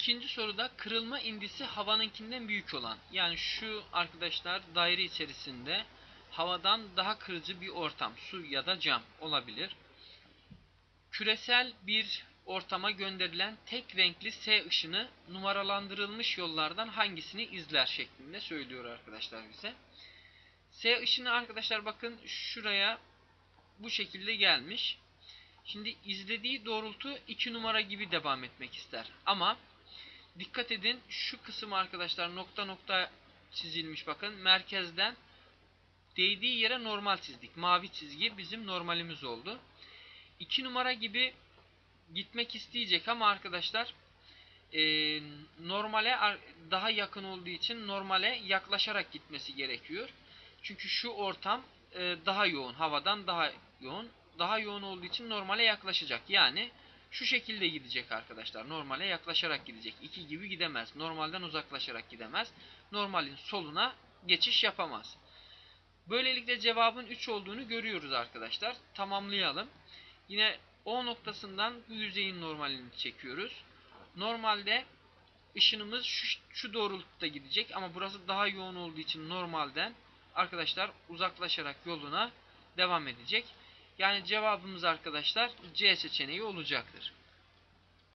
İkinci soruda kırılma indisi havanınkinden büyük olan. Yani şu arkadaşlar daire içerisinde havadan daha kırıcı bir ortam. Su ya da cam olabilir. Küresel bir ortama gönderilen tek renkli S ışını numaralandırılmış yollardan hangisini izler şeklinde söylüyor arkadaşlar bize. S ışını arkadaşlar bakın şuraya bu şekilde gelmiş. Şimdi izlediği doğrultu 2 numara gibi devam etmek ister. Ama dikkat edin şu kısım arkadaşlar nokta nokta çizilmiş bakın. Merkezden değdiği yere normal çizdik. Mavi çizgi bizim normalimiz oldu. 2 numara gibi gitmek isteyecek ama arkadaşlar e, normale daha yakın olduğu için normale yaklaşarak gitmesi gerekiyor. Çünkü şu ortam e, daha yoğun, havadan daha yoğun. Daha yoğun olduğu için normale yaklaşacak. Yani şu şekilde gidecek arkadaşlar. Normale yaklaşarak gidecek. 2 gibi gidemez. Normalden uzaklaşarak gidemez. Normalin soluna geçiş yapamaz. Böylelikle cevabın 3 olduğunu görüyoruz arkadaşlar. Tamamlayalım. Yine O noktasından bu yüzeyin normalini çekiyoruz. Normalde ışınımız şu, şu doğrultuda gidecek ama burası daha yoğun olduğu için normalden arkadaşlar uzaklaşarak yoluna devam edecek. Yani cevabımız arkadaşlar C seçeneği olacaktır.